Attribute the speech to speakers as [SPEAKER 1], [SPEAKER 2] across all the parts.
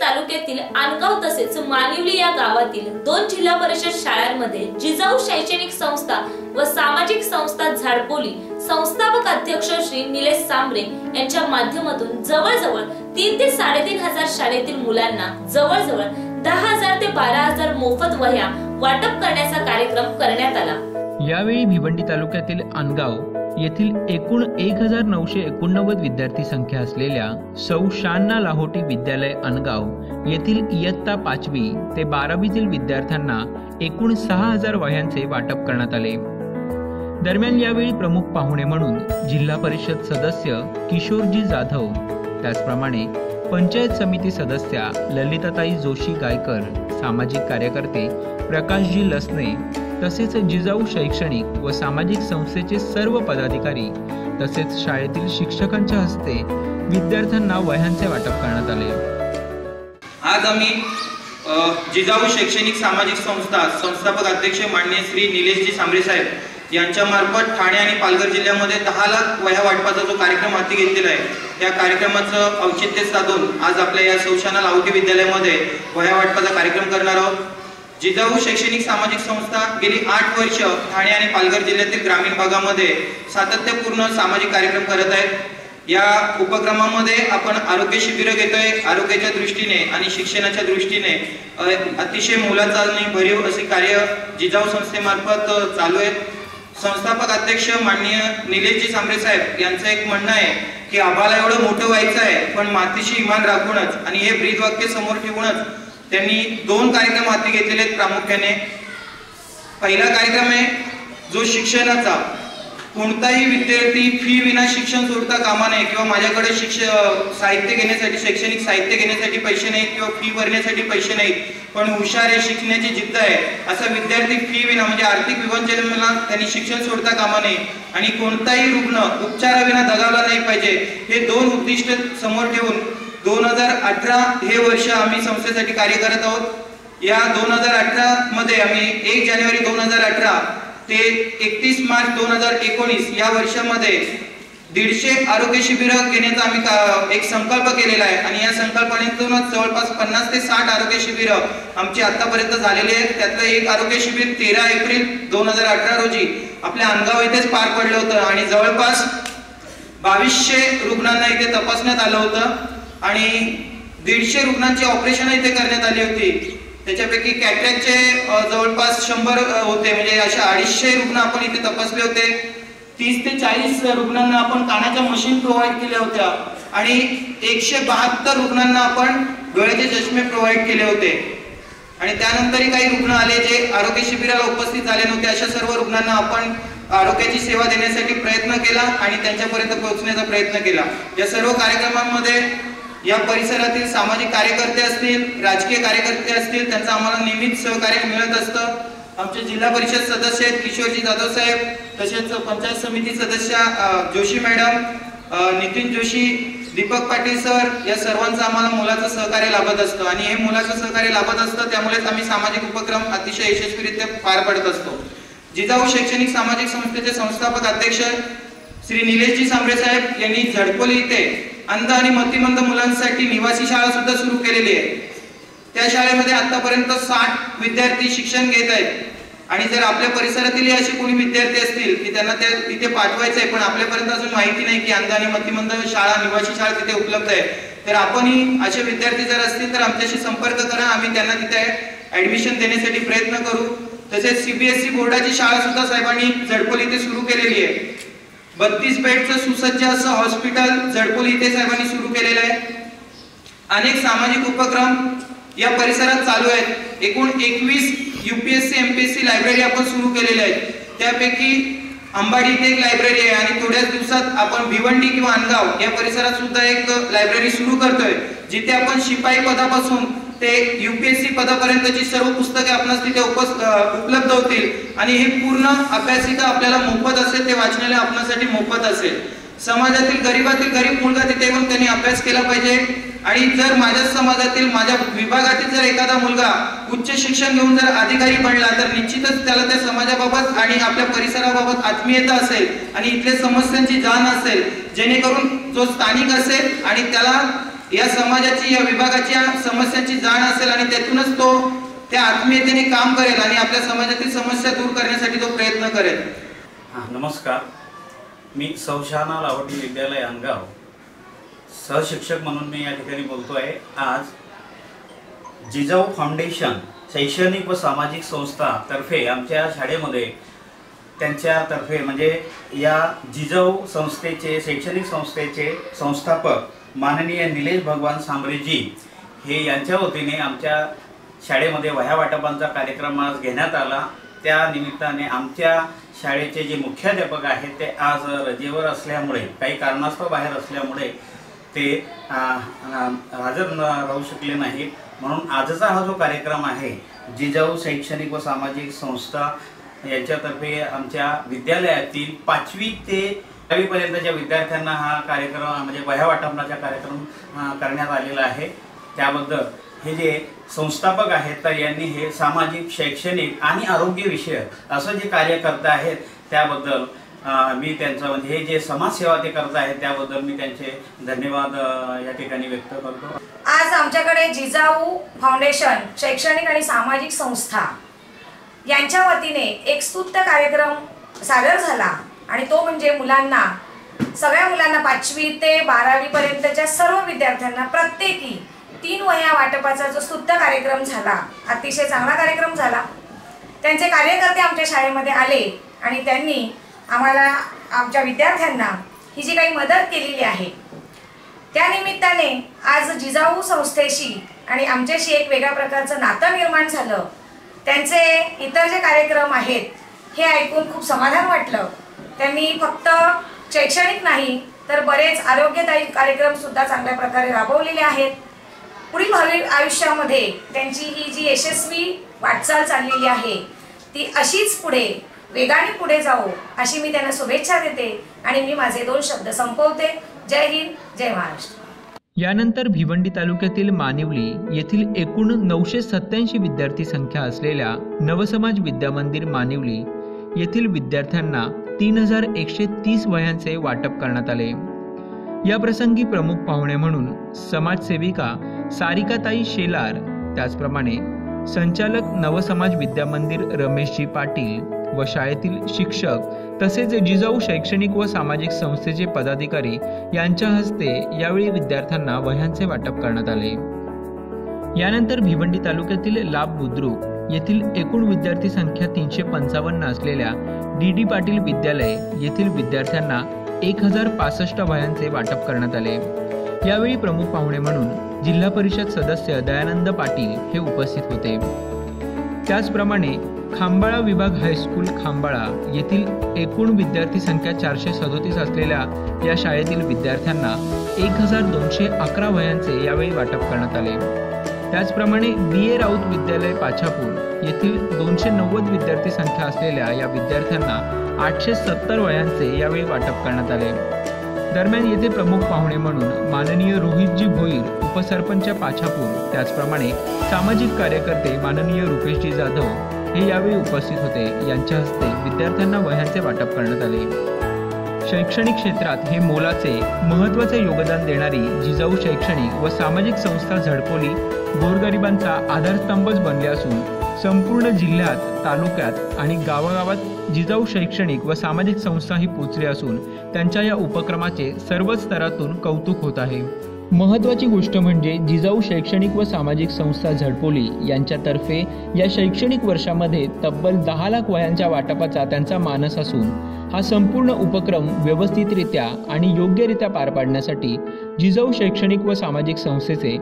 [SPEAKER 1] तालुक्यातील आनगाव तसेच मानिवली या गावातील दोन जिल्हा परिषद शाळांमध्ये जिजाऊ शैक्षणिक संस्था व सामाजिक संस्था झाडपोली संस्थापक अध्यक्ष श्री निलेश सांबरे यांच्या माध्यमातून जवळजवळ तीन ते साडेतीन हजार शाळेतील मुलांना जवळजवळ दहा हजार ते बारा हजार मोफत वह्या वाटप करण्याचा कार्यक्रम करण्यात आला.
[SPEAKER 2] यावेळी भिवंडी तालुक्यातील आनगाव येथील एकूण एक हजार नऊशे एकोणनव्वद विद्यार्थी संख्या असलेल्या सौ शान्ना लाहोटी विद्यालय अनगाव येथील इयत्ता पाचवी ते बारावीतील विद्यार्थ्यांना एकूण सहा हजार वह्यांचे वाटप करण्यात आले. दरम्यान यावेळी प्रमुख पाहुणे म्हणून जिल्हा परिषद सदस्य किशोरजी जाधव त्याचप्रमाणे पंचायत समिती सदस्या ललिताताई जोशी गायकर सामाजिक कार्यकर्ते प्रकाशजी लसने तसेच जिजाऊ शैक्षणिक व सामाजिक संस्थेचे सर्व पदाधिकारी तसेच शाळेतील शिक्षकांच्या हस्ते विद्यार्थ्यांना वह्यांचे वाटप करण्यात आले.
[SPEAKER 3] आज आम्ही जिजाऊ शैक्षणिक सामाजिक संस्था संस्थापक अध्यक्ष माननीय श्री निलेशजी सांबरे साहेब यांच्या मार्फत ठाणे आणि पालघर जिल्ह्यामध्ये दहा लाख वह्या वाटपाचा जो कार्यक्रम हाती घेतलेला आहे या कार्यक्रमाचं औचित्य साधून आज आपल्या या सौशाना लावटी विद्यालयामध्ये वह्या वाटपाचा कार्यक्रम करणार आहोत. जिजाऊ शैक्षणिक सामाजिक संस्था गेली आठ वर्ष ठाणे आणि पालघर जिल्ह्यातील ग्रामीण भागामध्ये सातत्यपूर्ण सामाजिक कार्यक्रम करत आहेत. या उपक्रमामध्ये आपण आरोग्य शिबिरं घेतोय. आरोग्याच्या दृष्टीने आणि शिक्षणाच्या दृष्टीने अतिशय मोलाचा आणि भरीव असे कार्य जिजाऊ संस्थेमार्फत चालू आहेत. संस्थापक अध्यक्ष माननीय निलेशजी सांबरे साहेब यांचं एक म्हणणं आहे की आम्हाला एवढं मोठं व्हायचं आहे पण मातीशी इमान राखूनच आणि हे ब्रीदवाक्य समोर ठेवूनच त्यांनी दोन कार्यक्रम हाती घेतलेले आहेत प्रामुख्याने. पहिला कार्यक्रम आहे जो शिक्षणाचा. कोणताही विद्यार्थी फी विना शिक्षण सोडता कामा नये किंवा माझ्याकडे शिक्ष साहित्य घेण्यासाठी शैक्षणिक साहित्य घेण्यासाठी पैसे नाहीत किंवा फी भरण्यासाठी पैसे नाहीत पण हुशार आहे शिकण्याची जिद्द आहे असा विद्यार्थी फी विना म्हणजे आर्थिक विवंचनेला त्यांनी शिक्षण सोडता कामा नये आणि कोणताही रुग्ण उपचाराविना दगावला नाही पाहिजे हे दोन उद्दिष्ट समोर ठेवून दोन हजार अठरा हे वर्ष आम्ही संस्थेसाठी कार्य करत आहोत. या दोन हजार अठरा मध्ये आम्ही एक जानेवारी दोन हजार अठरा ते एकतीस मार्च दोन हजार एकोणीस या वर्षामध्ये दीडशे आरोग्य शिबिर घेण्याचा आम्ही एक संकल्प केलेला आहे. आणि या संकल्पनेतूनच जवळपास पन्नास ते साठ आरोग्य शिबिर आमची आतापर्यंत झालेली आहेत. त्यातलं एक आरोग्य शिबिर तेरा एप्रिल दोन हजार अठरा रोजी आपल्या अंगाव येथेच पार पडलं होतं. आणि जवळपास बावीसशे रुग्णांना इथे तपासण्यात आलं होतं. आणि दीडशे रुग्णांची ऑपरेशन इथे करण्यात आली होती. त्याच्यापैकी कॅटरॅकचे जवळपास शंभर होते. म्हणजे अशा अडीचशे रुग्ण आपण इथे तपासले होते. तीस ते चाळीस रुग्णांना आपण कानाच्या मशीन प्रोव्हाइड केल्या होत्या. आणि एकशे बहात्तर रुग्णांना आपण डोळ्याचे चष्मे प्रोव्हाइड केले होते. आणि त्यानंतरही काही रुग्ण आले जे आरोग्य शिबिराला उपस्थित झाले नव्हते. अशा सर्व रुग्णांना आपण आरोग्याची सेवा देण्यासाठी प्रयत्न केला आणि त्यांच्यापर्यंत पोहोचण्याचा प्रयत्न केला. या सर्व कार्यक्रमांमध्ये या परिसरातील सामाजिक कार्यकर्ते असतील राजकीय कार्यकर्ते असतील त्यांचं आम्हाला नेहमीच सहकार्य मिळत असतं. आमचे जिल्हा परिषद सदस्य आहेत किशोरजी जाधव साहेब तसेच पंचायत समिती सदस्य जोशी मॅडम नितीन जोशी दीपक पाटील सर या सर्वांचं आम्हाला मुलाचं सहकार्य लाभत असतं. आणि हे मुलाचं सहकार्य लाभत असतं त्यामुळेच आम्ही सामाजिक उपक्रम अतिशय यशस्वीरित्या पार पाडत असतो. जिजाऊ शैक्षणिक सामाजिक संस्थेचे संस्थापक अध्यक्ष श्री निलेशजी सांबरे साहेब यांनी झडपोली इथे. अंध आणि मतिमंद मुलांसाठी निवासी शाळा सुद्धा सुरू केलेली आहे. त्या शाळेमध्ये आतापर्यंत साठ विद्यार्थी शिक्षण घेत आहेत. आणि जर आपल्या परिसरातील असे कोणी विद्यार्थी असतील की त्यांना त्या तिथे पाठवायचं आहे पण आपल्यापर्यंत अजून माहिती नाही की अंध आणि मतिमंद शाळा निवासी शाळा तिथे उपलब्ध आहे. तर आपणही असे विद्यार्थी जर असतील तर आमच्याशी संपर्क करा. आम्ही त्यांना तिथे ऍडमिशन देण्यासाठी प्रयत्न करू. तसेच सीबीएसई बोर्डाची शाळा सुद्धा साहेबांनी झडपोली इथे सुरू केलेली आहे. बत्तीस बेडचं सुसज्ज असं हॉस्पिटल झडपोली इथे साहेबांनी सुरू केलेलं आहे. अनेक सामाजिक उपक्रम या परिसरात चालू आहेत. एकूण एकवीस युपीएससी एमपीएससी लायब्ररी आपण सुरू केलेल्या आहेत. त्यापैकी अंबाडी इथे एक लायब्ररी आहे आणि थोड्याच दिवसात आपण भिवंडी किंवा अनगाव या परिसरात सुद्धा एक लायब्ररी सुरू करतोय जिथे आपण शिपाई पदापासून ते युपीएससी पदापर्यंतची सर्व पुस्तके आपणास तिथे उपस उपलब्ध होतील. आणि हे पूर्ण अभ्यासिका आपल्याला मोफत असेल ते वाचनालय आपणासाठी मोफत असेल. समाजातील गरीबातील गरीब मुलगा तिथे येऊन त्यांनी अभ्यास केला पाहिजे. आणि जर माझ्या समाजातील माझ्या विभागातील जर एखादा मुलगा उच्च शिक्षण घेऊन जर अधिकारी बनला तर निश्चितच त्याला त्या समाजाबाबत आणि आपल्या परिसराबाबत आत्मीयता असेल आणि इथल्या समस्यांची जाण असेल. जेणेकरून जो स्थानिक असेल आणि त्याला या समाजाची या विभागाच्या समस्यांची जाण असेल आणि त्यातूनच तो त्या आत्मीयतेने काम करेल आणि आपल्या समाजातील समस्या दूर करण्यासाठी तो प्रयत्न करेल.
[SPEAKER 4] हां नमस्कार. मी सौशाना लावटी विद्यालय अंगाव. सहशिक्षक म्हणून मी या ठिकाणी बोलतो आहे आज जिजाऊ फाउंडेशन शैक्षणिक व सामाजिक संस्था तर्फे आमच्या शाळेमध्ये त्यांच्यातर्फे म्हणजे या जिजाऊ संस्थेचे शैक्षणिक संस्थेचे संस्थापक माननीय निलेश भगवान सांबरेजी हे यांच्या वतीने आमच्या शाळेमध्ये वह्या वाटपांचा कार्यक्रम आज घेण्यात आला. त्या निमित्ताने आमच्या शाळेचे जे मुख्याध्यापक आहेत ते आज रजेवर असल्यामुळे काही कारणास्तव बाहेर असल्यामुळे ते हजर न राहू शकले नाहीत. म्हणून आजचा हा जो कार्यक्रम आहे जिजाऊ शैक्षणिक व सामाजिक संस्था यांच्यातर्फे आमच्या विद्यालयातील पाचवी ते दहावीपर्यंतच्या विद्यार्थ्यांना हा कार्यक्रम म्हणजे वह्या वाटपणाचा कार्यक्रम करण्यात आलेला आहे. त्याबद्दल हे जे संस्थापक आहेत तर यांनी हे सामाजिक शैक्षणिक आणि आरोग्यविषयक असं जे कार्य करत आहेत त्याबद्दल मी त्यांचं म्हणजे हे जे समाजसेवा ते करत आहेत त्याबद्दल मी त्यांचे धन्यवाद या ठिकाणी व्यक्त करतो.
[SPEAKER 5] आज आमच्याकडे जिजाऊ फाउंडेशन शैक्षणिक आणि सामाजिक संस्था यांच्या वतीने एक स्तुत्त कार्यक्रम सादर झाला. आणि तो म्हणजे मुलांना सगळ्या मुलांना पाचवी ते बारावी पर्यंतच्या सर्व विद्यार्थ्यांना प्रत्येकी तीन वह्या वाटपाचा जो स्तुत्त कार्यक्रम झाला अतिशय चांगला कार्यक्रम झाला. त्यांचे कार्यकर्ते आमच्या शाळेमध्ये आले आणि त्यांनी आम्हाला आमच्या विद्यार्थ्यांना ही जी काही मदत केलेली आहे त्यानिमित्ताने आज जिजाऊ संस्थेशी आणि आमच्याशी एक वेगळ्या प्रकारचं नातं निर्माण झालं. त्यांचे इतर जे कार्यक्रम आहेत हे ऐकून खूप समाधान वाटलं. त्यांनी फक्त शैक्षणिक नाही तर बरेच आरोग्यदायी कार्यक्रमसुद्धा चांगल्या प्रकारे राबवलेले आहेत. पुढील भावी आयुष्यामध्ये त्यांची ही जी यशस्वी वाटचाल चाललेली आहे ती अशीच पुढे वेगाने पुढे जाओ अशी मी त्यांना शुभेच्छा देते आणि मी माझे दोन शब्द संपवते. जय हिंद जय महाराष्ट्र.
[SPEAKER 2] यानंतर भिवंडी तालुक्यातील मानिवली येथील एकूण नऊशे सत्याऐंशी विद्यार्थी संख्या असलेल्या नवसमाज विद्यामंदिर मानिवली येथील विद्यार्थ्यांना तीन हजार एकशे तीस वह्यांचे वाटप करण्यात आले. या प्रसंगी प्रमुख पाहुणे म्हणून समाजसेविका सारिकाताई शेलार त्याचप्रमाणे संचालक नवसमाज विद्यामंदिर रमेशजी पाटील व शाळेतील शिक्षक तसेच जिजाऊ शैक्षणिक व सामाजिक संस्थेचे पदाधिकारी यांच्या हस्ते यावेळी विद्यार्थ्यांना वह्यांचे वाटप करण्यात आले. यानंतर भिवंडी तालुक्यातील लाभ बुद्रुक येथील एकूण विद्यार्थी संख्या तीनशे पंचावन्न असलेल्या डी डी पाटील विद्यालय येथील विद्यार्थ्यांना एक हजार पासष्ट वह्यांचे वाटप करण्यात आले. यावेळी प्रमुख पाहुणे म्हणून जिल्हा परिषद सदस्य दयानंद पाटील हे उपस्थित होते. त्याचप्रमाणे खांबाळा विभाग हायस्कूल खांबाळा येथील एकूण विद्यार्थी संख्या चारशे सदोतीस असलेल्या या शाळेतील विद्यार्थ्यांना एक हजार दोनशे अकरा वयांचे यावेळी वाटप करण्यात आले. त्याचप्रमाणे बी ए राऊत विद्यालय पाछापूर येथील दोनशे नव्वद विद्यार्थी संख्या असलेल्या या विद्यार्थ्यांना आठशे सत्तर वयांचे यावेळी वाटप करण्यात आले. दरम्यान येथे प्रमुख पाहुणे म्हणून माननीय रोहितजी भोईर उपसरपंच पाछापूर त्याचप्रमाणे सामाजिक कार्यकर्ते माननीय रुपेशजी जाधव हे यावेळी उपस्थित होते. यांच्या हस्ते विद्यार्थ्यांना वह्यांचे वाटप करण्यात आले. शैक्षणिक क्षेत्रात हे मोलाचे महत्त्वाचे योगदान देणारी जिजाऊ शैक्षणिक व सामाजिक संस्था झडपोली गोरगरिबांचा आधारस्तंभच बनले असून संपूर्ण जिल्ह्यात तालुक्यात आणि गावागावात जिजाऊ शैक्षणिक व सामाजिक संस्थाही पोचले असून त्यांच्या या उपक्रमाचे सर्वच स्तरातून कौतुक होत आहे. महत्त्वाची गोष्ट म्हणजे जिजाऊ शैक्षणिक व सामाजिक संस्था झडपोली यांच्यातर्फे या शैक्षणिक वर्षामध्ये तब्बल दहा लाख वयांच्या वाटपाचा त्यांचा मानस असून हा संपूर्ण उपक्रम व्यवस्थितरित्या आणि योग्यरित्या पार पाडण्यासाठी जिजाऊ शैक्षणिक व सामाजिक संस्थेचे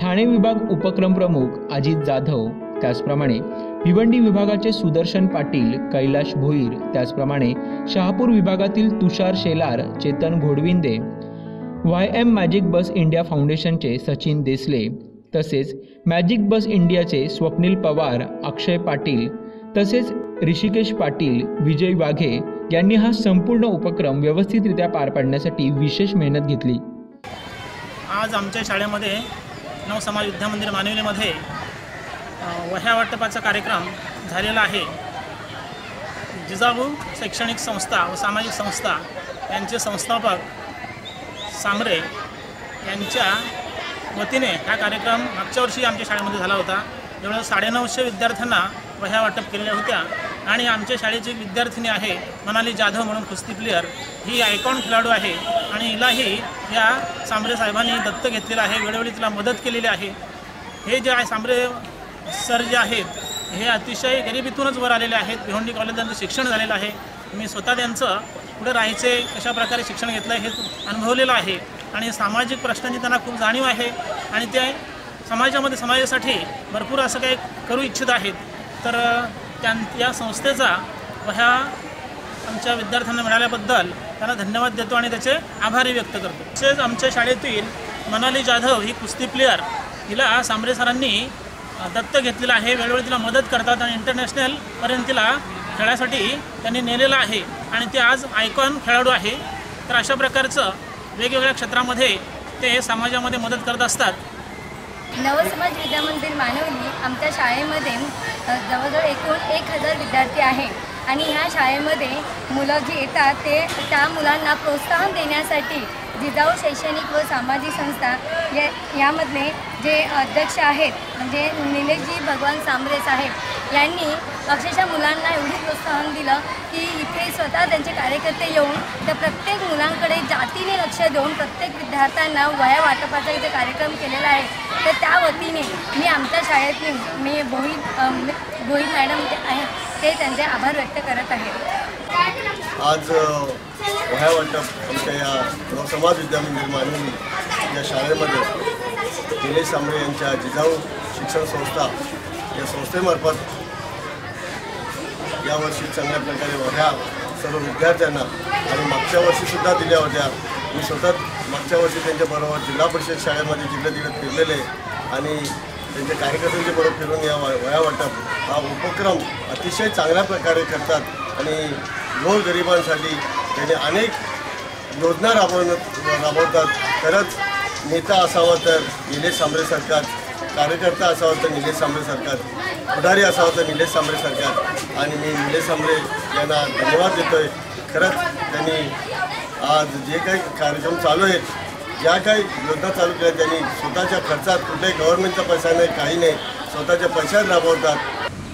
[SPEAKER 2] ठाणे विभाग उपक्रम प्रमुख अजित जाधव त्याचप्रमाणे भिवंडी विभागाचे सुदर्शन पाटील कैलाश भोईर त्याचप्रमाणे शहापूर विभागातील Tushar Shelar Chetan Ghodvinde Y M magic bus India फाउंडेशनचे सचिन देसले तसेच मॅजिक बस इंडियाचे स्वप्नील पवार अक्षय पाटील तसेच ऋषिकेश पाटील विजय वाघे यांनी हा संपूर्ण उपक्रम व्यवस्थितरित्या पार पाडण्यासाठी विशेष मेहनत घेतली.
[SPEAKER 6] आज आमच्या शाळेमध्ये नवसमाज विद्यामंदिर मानवलीमध्ये वह्या वाटपाचा कार्यक्रम झालेला आहे. जिजाऊ शैक्षणिक संस्था व सामाजिक संस्था यांचे संस्थापक सांबरे यांच्या वतीने हा कार्यक्रम मागच्या वर्षी आमच्या शाळेमध्ये झाला होता. जवळ साडेनऊशे विद्यार्थ्यांना वह्या वाटप केलेल्या होत्या आणि आमच्या शाळेची विद्यार्थिनी आहे मनाली जाधव म्हणून कुस्ती प्लेअर ही आयकॉन खेळाडू आहे आणि हिलाही या सांबरे साहेबांनी दत्त घेतलेलं आहे वेळोवेळी तिला मदत केलेली आहे. हे जे आहे सांबरे सर जे आहेत हे अतिशय गरिबीतूनच वर आलेले आहेत. भिवंडी कॉलेज त्यांचं शिक्षण झालेलं आहे. मी स्वतः त्यांचं पुढे राहायचे कशा प्रकारे शिक्षण घेतलं हे अनुभवलेलं आहे. आणि सामाजिक प्रश्नांची त्यांना खूप जाणीव आहे. आणि ते समाजामध्ये समाजासाठी भरपूर असं काही करू इच्छित आहेत. तर त्यां या संस्थेचा ह्या आमच्या विद्यार्थ्यांना मिळाल्याबद्दल त्यांना धन्यवाद देतो आणि त्याचे आभारही व्यक्त करतो. तसेच आमच्या शाळेतील मनाली जाधव ही कुस्ती प्लेअर हिला सांबरे सरांनी दत्त घेतलेलं आहे. वेळोवेळी तिला मदत करतात आणि इंटरनॅशनलपर्यंत तिला खेळासाठी त्यांनी नेलेलं आहे. आणि ते आज आयकॉन खेळाडू आहे. तर अशा प्रकारचं वेगवेगळ्या क्षेत्रामध्ये ते समाजामध्ये मदत करत असतात.
[SPEAKER 7] नवसमाज विद्यामंदिर मानवली आमच्या शाळेमध्ये जवळजवळ एकूण एक हजार विद्यार्थी आहे. आणि ह्या शाळेमध्ये मुलं जी येतात ते त्या मुलांना प्रोत्साहन देण्यासाठी जिजाऊ शैक्षणिक व सामाजिक संस्था या यामधले जे अध्यक्ष आहेत म्हणजे निलेशजी भगवान सांबरे साहेब यांनी अक्षरशः मुलांना एवढं प्रोत्साहन दिलं की इथे स्वतः त्यांचे कार्यकर्ते येऊन त्या प्रत्येक मुलांकडे जातीने लक्ष देऊन प्रत्येक विद्यार्थ्यांना वया वाटपाचा इथे कार्यक्रम केलेला आहे. तर त्या वतीने मी आमच्या शाळेतून मी भोई अ, भोई मॅडम जे आहेत ते त्यांचे आभार व्यक्त करत आहे.
[SPEAKER 8] आज अ, वह्या वाटप आमच्या या समाज विद्यामंदिर मानवी या शाळेमध्ये निलेश सांबळे यांच्या जिजाऊ शिक्षण संस्था या संस्थेमार्फत यावर्षी चांगल्या प्रकारे वह्या सर्व विद्यार्थ्यांना आणि मागच्या वर्षीसुद्धा दिल्या होत्या. मी स्वतः मागच्या वर्षी त्यांच्याबरोबर जिल्हा परिषद शाळेमध्ये जिल्ह्यात जिल्ह्यात फिरलेले आणि त्यांच्या कार्यकर्त्यांच्या बरोबर फिरून या वया वाटप हा उपक्रम अतिशय चांगल्या प्रकारे करतात आणि गोर गरिबांसाठी त्यांनी अनेक योजना राबवण राबवतात. खरंच नेता असावा तर निलेश सांबरे सरकार कार्यकर्ता असावा तर निलेश सांबरे सरकार पुढारी असावा तर निलेश सांबरे सरकार. आणि मी निलेश सांबरे यांना धन्यवाद देतो आहे खरंच त्यांनी आज जे काही कार्यक्रम चालू आहेत ज्या काही योजना चालू केल्या त्यांनी स्वतःच्या खर्चात कुठल्याही गव्हर्नमेंटचा पैसा नाही काही नाही स्वतःच्या पैशात राबवतात.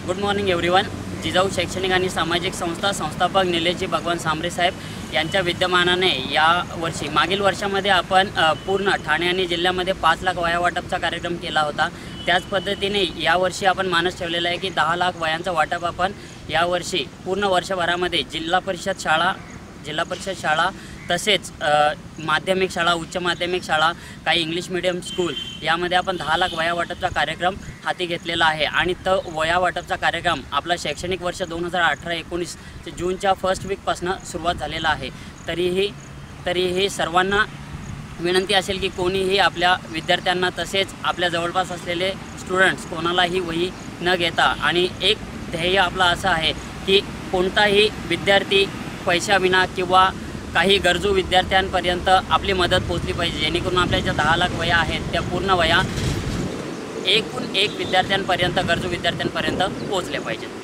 [SPEAKER 9] गुड मॉर्निंग एव्हरीवन जिजाऊ शैक्षणिक आणि सामाजिक संस्था संस्थापक निलेशजी भगवान सांबरे साहेब यांच्या विद्यमानाने या वर्षी मागील वर्षामध्ये आपण पूर्ण ठाणे आणि जिल्ह्यामध्ये पाच लाख वया वाटपचा कार्यक्रम केला होता. त्याच पद्धतीने यावर्षी आपण मानस ठेवलेला आहे की दहा लाख वयांचं वाटप आपण यावर्षी पूर्ण वर्षभरामध्ये जिल्हा परिषद शाळा जिल्हा परिषद शाळा तसेच माध्यमिक शाळा उच्च माध्यमिक शाळा काही इंग्लिश मिडियम स्कूल यामध्ये आपण दहा लाख वया वाटपचा कार्यक्रम हाती घेतलेला आहे. आणि तो वया वाटपचा कार्यक्रम आपला शैक्षणिक वर्ष दोन हजार अठरा एकोणीस ते जूनच्या फर्स्ट वीकपासून सुरुवात झालेला आहे. तरीही तरीही सर्वांना विनंती असेल की कोणीही आपल्या विद्यार्थ्यांना तसेच आपल्या जवळपास असलेले स्टुडंट्स कोणालाही वही न घेता आणि एक ध्येय आपला असं आहे की कोणताही विद्यार्थी पैशाविना किंवा काही गरजू विद्यार्थ्यांपर्यंत आपली मदत पोचली पाहिजे. जेणेकरून आपल्या ज्या दहा लाख वया आहेत त्या पूर्ण वया एकूण एक विद्यार्थ्यांपर्यंत गरजू विद्यार्थ्यांपर्यंत पोचल्या पाहिजेत.